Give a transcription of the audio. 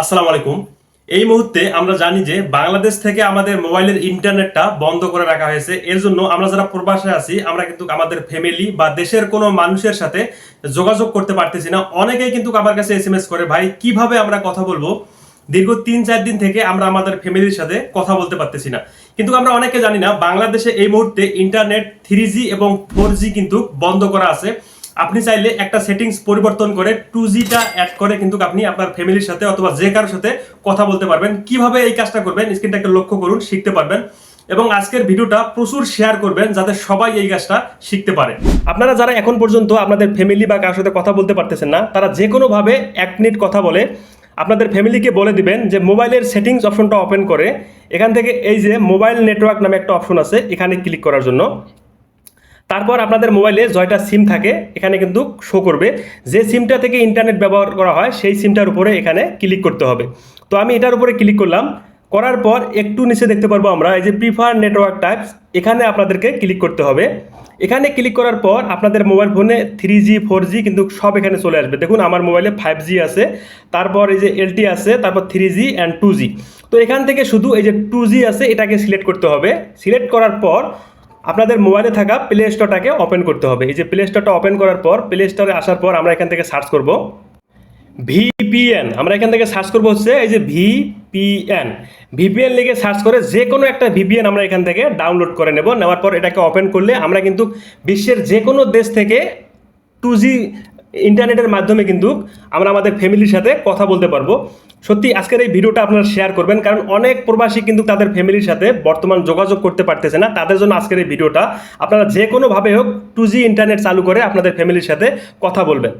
আসসালামু আলাইকুম। এই মুহূর্তে আমরা জানি যে বাংলাদেশ থেকে আমাদের মোবাইলের ইন্টারনেটটা বন্ধ করে রাখা হয়েছে। এর জন্য আমরা যারা প্রবাসে আছি, আমরা কিন্তু আমাদের ফ্যামিলি বা দেশের কোনো মানুষের সাথে যোগাযোগ করতে পারতেছি না। অনেকেই কিন্তু আমার কাছে এস এম এস করে, ভাই, কীভাবে আমরা কথা বলব? দীর্ঘ তিন চার দিন থেকে আমরা আমাদের ফ্যামিলির সাথে কথা বলতে পারতেছি না। কিন্তু আমরা অনেকে জানি না, বাংলাদেশে এই মুহূর্তে ইন্টারনেট থ্রি এবং ফোর কিন্তু বন্ধ করা আছে। আপনি চাইলে একটা সেটিংস পরিবর্তন করে টু জিটা অ্যাড করে কিন্তু আপনি আপনার ফ্যামিলির সাথে অথবা যে কারোর সাথে কথা বলতে পারবেন। কীভাবে এই কাজটা করবেন? স্ক্রিনটাকে লক্ষ্য করুন, শিখতে পারবেন। এবং আজকের ভিডিওটা প্রচুর শেয়ার করবেন যাতে সবাই এই কাজটা শিখতে পারে। আপনারা যারা এখন পর্যন্ত আপনাদের ফ্যামিলি বা কারোর সাথে কথা বলতে পারতেছেন না, তারা যে কোনোভাবে এক মিনিট কথা বলে আপনাদের ফ্যামিলিকে বলে দিবেন যে মোবাইলের সেটিংস অপশনটা ওপেন করে। এখান থেকে এই যে মোবাইল নেটওয়ার্ক নামে একটা অপশন আছে, এখানে ক্লিক করার জন্য। তারপর আপনাদের মোবাইলে জয়টা সিম থাকে, এখানে কিন্তু শো করবে। যে সিমটা থেকে ইন্টারনেট ব্যবহার করা হয়, সেই সিমটার উপরে এখানে ক্লিক করতে হবে। তো আমি এটার উপরে ক্লিক করলাম। করার পর একটু নিচে দেখতে পারব আমরা, এই যে প্রিফার নেটওয়ার্ক টাইপস এখানে আপনাদেরকে ক্লিক করতে হবে। এখানে ক্লিক করার পর আপনাদের মোবাইল ফোনে থ্রি জি ফোর জি কিন্তু সব এখানে চলে আসবে। দেখুন, আমার মোবাইলে ফাইভ জি আছে, তারপর এই যে এলটি আছে, তারপর three G and two G তো এখান থেকে শুধু এই যে টু জি আছে, এটাকে সিলেক্ট করতে হবে। সিলেক্ট করার পর আপনাদের মোবাইলে থাকা প্লে স্টোরটাকে ওপেন করতে হবে। এই যে প্লে স্টোরটা ওপেন করার পর প্লে স্টোরে আসার পর আমরা এখান থেকে সার্চ করব। ভিপিএন আমরা এখান থেকে সার্চ করব হচ্ছে এই যে ভিপিএন ভিপিএন লিখে সার্চ করে যে কোনো একটা ভিপিএন আমরা এখান থেকে ডাউনলোড করে নেব। নেওয়ার পর এটাকে ওপেন করলে আমরা কিন্তু বিশ্বের যে কোনো দেশ থেকে টু জি ইন্টারনেটের মাধ্যমে কিন্তু আমরা আমাদের ফ্যামিলির সাথে কথা বলতে পারব। সত্যি, আজকের এই ভিডিওটা আপনারা শেয়ার করবেন, কারণ অনেক প্রবাসী কিন্তু তাদের ফ্যামিলির সাথে বর্তমান যোগাযোগ করতে পারতেছে না। তাদের জন্য আজকের এই ভিডিওটা আপনারা যে কোনোভাবে হোক টু জি ইন্টারনেট চালু করে আপনাদের ফ্যামিলির সাথে কথা বলবেন।